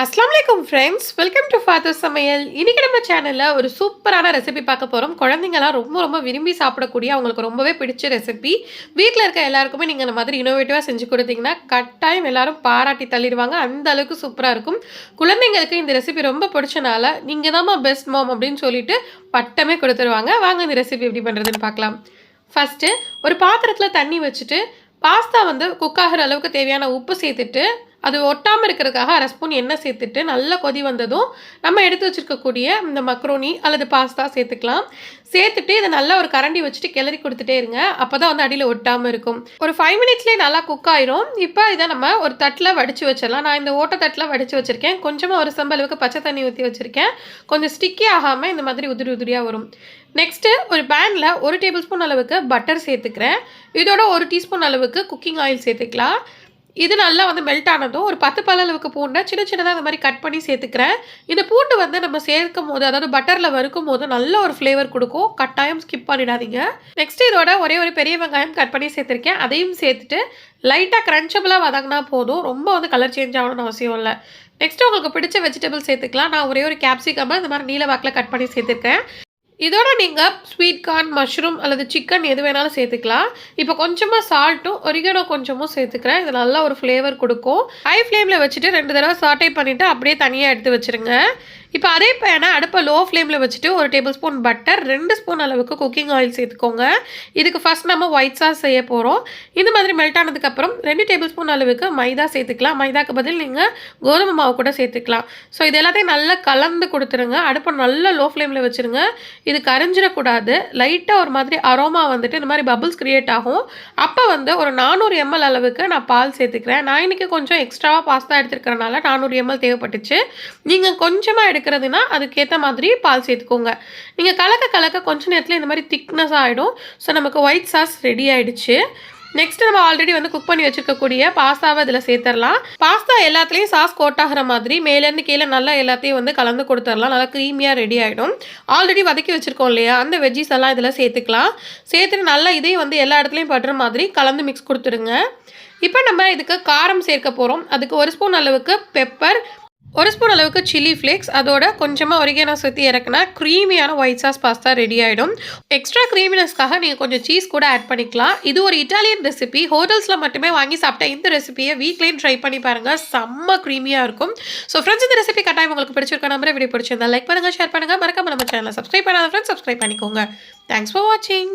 அஸ்லாம் வலைக்கம் friends welcome to father சமையல் இன்றைக்கி நம்ம சேனலில் ஒரு சூப்பரான ரெசிபி பார்க்க போகிறோம் குழந்தைங்கலாம் ரொம்ப ரொம்ப விரும்பி சாப்பிடக்கூடிய அவங்களுக்கு ரொம்பவே பிடிச்ச ரெசிபி வீட்டில் இருக்க எல்லாருக்குமே நீங்கள் இந்த மாதிரி இனோவேட்டிவாக செஞ்சு கொடுத்தீங்கன்னா கட்டாயம் எல்லாரும் பாராட்டி தள்ளிடுவாங்க. அந்த அளவுக்கு சூப்பராக இருக்கும். குழந்தைங்களுக்கு இந்த ரெசிபி ரொம்ப பிடிச்சனால நீங்கள் தான்மா பெஸ்ட் மாம் அப்படின்னு சொல்லிட்டு பட்டமே கொடுத்துருவாங்க. வாங்க இந்த ரெசிபி எப்படி பண்ணுறதுன்னு பார்க்கலாம். ஃபஸ்ட்டு ஒரு பாத்திரத்தில் தண்ணி வச்சுட்டு பாஸ்தா வந்து குக் ஆகிற அளவுக்கு தேவையான உப்பு சேர்த்துட்டு அது ஒட்டாமல் இருக்கிறதுக்காக அரை ஸ்பூன் எண்ணெய் சேர்த்துட்டு நல்லா கொதி வந்ததும் நம்ம எடுத்து வச்சுருக்கக்கூடிய இந்த மக்ரோனி அல்லது பாஸ்தா சேர்த்துக்கலாம். சேர்த்துட்டு இதை நல்லா ஒரு கரண்டி வச்சுட்டு கிளறி கொடுத்துட்டே இருங்க. அப்போ தான் வந்து அடியில் ஒட்டாமல் இருக்கும். ஒரு ஃபைவ் மினிட்ஸ்லேயே நல்லா குக் ஆயிரும். இப்போ இதை நம்ம ஒரு தட்டில் வடித்து வச்சிடலாம். நான் இந்த ஓட்ட தட்டில் வடித்து வச்சுருக்கேன். கொஞ்சமாக ஒரு சம்பளவுக்கு பச்சை தண்ணி ஊற்றி வச்சுருக்கேன். கொஞ்சம் ஸ்டிக்கி ஆகாமல் இந்த மாதிரி உதிரி உதிரியாக வரும். நெக்ஸ்ட்டு ஒரு பேனில் ஒரு டேபிள் ஸ்பூன் அளவுக்கு பட்டர் சேர்த்துக்கிறேன். இதோட ஒரு டீஸ்பூன் அளவுக்கு குக்கிங் ஆயில் சேர்த்துக்கலாம். இது நல்லா வந்து மெல்ட் ஆனதும் ஒரு பத்து பல்ல அளவுக்கு பூண்டை சின்ன சின்னதாக இந்த மாதிரி கட் பண்ணி சேர்த்துக்கிறேன். இந்த பூண்டு வந்து நம்ம சேர்க்கும் போது அதாவது பட்டரில் வறுக்கும் போது நல்ல ஒரு ஃப்ளேவர் கொடுக்கும். கட்டாயம் ஸ்கிப் பண்ணிடாதீங்க. நெக்ஸ்ட் இதோட ஒரே ஒரு பெரிய வெங்காயம் கட் பண்ணி சேர்த்துருக்கேன். அதையும் சேர்த்துட்டு லைட்டாக க்ரன்ச்சபிளாக வதங்கினா போதும். ரொம்ப வந்து கலர் சேஞ்ச் ஆகணும்னு அவசியம் இல்லை. நெக்ஸ்ட் உங்களுக்கு பிடிச்ச வெஜிடபிள் சேர்த்துக்கலாம். நான் ஒரே ஒரு கேப்சிகமாக இந்த மாதிரி நீல வாக்கில் கட் பண்ணி சேர்த்துருக்கேன். இதோட நீங்கள் ஸ்வீட் கார்ன் மஷ்ரூம் அல்லது சிக்கன் எது வேணாலும் சேர்த்துக்கலாம். இப்போ கொஞ்சமாக சால்ட்டும் ஒரிகனோ கொஞ்சமும் சேர்த்துக்கிறேன். இது நல்லா ஒரு ஃப்ளேவர் கொடுக்கும். ஹை ஃப்ளேமில் வச்சுட்டு ரெண்டு தடவை சாட்டை பண்ணிவிட்டு அப்படியே தனியாக எடுத்து வச்சுருங்க. இப்போ அதே பேனை அடுப்பை லோ ஃப்ளேமில் வச்சுட்டு ஒரு டேபிள் ஸ்பூன் பட்டர் ரெண்டு ஸ்பூன் அளவுக்கு குக்கிங் ஆயில் சேர்த்துக்கோங்க. இதுக்கு ஃபஸ்ட் நம்ம ஒயிட் சாஸ் செய்ய போகிறோம் இந்த மாதிரி மெல்ட் ஆனதுக்கப்புறம் ரெண்டு டேபிள் ஸ்பூன் அளவுக்கு மைதா சேர்த்துக்கலாம். மைதாக்கு பதில் நீங்கள் கோதுமை மாவு கூட சேர்த்துக்கலாம். ஸோ இது எல்லாத்தையும் நல்லா கலந்து கொடுத்துருங்க. அடுப்பை நல்லா லோ ஃப்ளேமில் வச்சுருங்க. இது கரைஞ்சிடக்கூடாது. லைட்டாக ஒரு மாதிரி அரோமா வந்துட்டு இந்த மாதிரி பபுள்ஸ் க்ரியேட் ஆகும். அப்போ வந்து ஒரு நானூறு எம்எல் அளவுக்கு நான் பால் சேர்த்துக்கிறேன். நான் இன்றைக்கி கொஞ்சம் எக்ஸ்ட்ராவாக பாஸ்தா எடுத்துருக்கிறனால நானூறு எம்எல் தேவைப்பட்டுச்சு. நீங்கள் கொஞ்சமாக எடுக்கிறதுனா அதுக்கேற்ற மாதிரி பால் சேர்த்துக்கோங்க. நீங்கள் கலக்க கலக்க கொஞ்ச நேரத்தில் இந்த மாதிரி திக்னஸ் ஆகிடும் ஸோ நமக்கு ஒயிட் சாஸ் ரெடி ஆகிடுச்சு நெக்ஸ்ட் நம்ம ஆல்ரெடி வந்து குக் பண்ணி வச்சுருக்கக்கூடிய பாஸ்தாவை இதில் சேர்த்துடலாம் பாஸ்தா எல்லாத்துலேயும் சாஸ் கோட் ஆகிற மாதிரி மேலேருந்து கீழே நல்லா எல்லாத்தையும் வந்து கலந்து கொடுத்துடலாம் நல்லா க்ரீமியாக ரெடி ஆகிடும் ஆல்ரெடி வதக்கி வச்சுருக்கோம் இல்லையா? அந்த வெஜ்ஜிஸ் எல்லாம் இதில் சேர்த்துக்கலாம். சேர்த்துட்டு நல்லா இதையும் வந்து எல்லா இடத்துலையும் படுற மாதிரி கலந்து மிக்ஸ் கொடுத்துருங்க இப்போ நம்ம இதுக்கு காரம் சேர்க்க போகிறோம் அதுக்கு ஒரு ஸ்பூன் அளவுக்கு பெப்பர் ஒரு ஸ்பூன் அளவுக்கு சில்லி ஃப்ளேக்ஸ் அதோட கொஞ்சமாக அருகே நான் சுற்றி இறக்குனா க்ரீமியான ஒயிட் சாஸ் பாஸ்தா ரெடி ஆகிடும் எக்ஸ்ட்ரா க்ரீமினஸ்க்காக நீங்கள் கொஞ்சம் சீஸ் கூட ஆட் பண்ணிக்கலாம். இது ஒரு இட்டாலியன் ரெசிபி ஹோட்டல்ஸில் மட்டுமே வாங்கி சாப்பிட்ட இந்த ரெசிபியை வீட்லேயும் ட்ரை பண்ணி பாருங்கள் செம்ம க்ரீமியாக இருக்கும். ஸோ ஃப்ரெண்ட்ஸ் இந்த ரெசிபி கட்டாயம் உங்களுக்கு பிடிச்சிருக்க நம்பரை வீடியோ பிடிச்சிருந்தா லைக் பண்ணுங்கள் ஷேர் பண்ணுங்கள் மறக்காம நம்ம சேனலை சப்ஸ்கிரைப் பண்ணாத ஃப்ரெண்ட்ஸ் சப்ஸ்கிரைப் பண்ணிக்கோங்க. தேங்க்ஸ் ஃபார் வாட்சிங்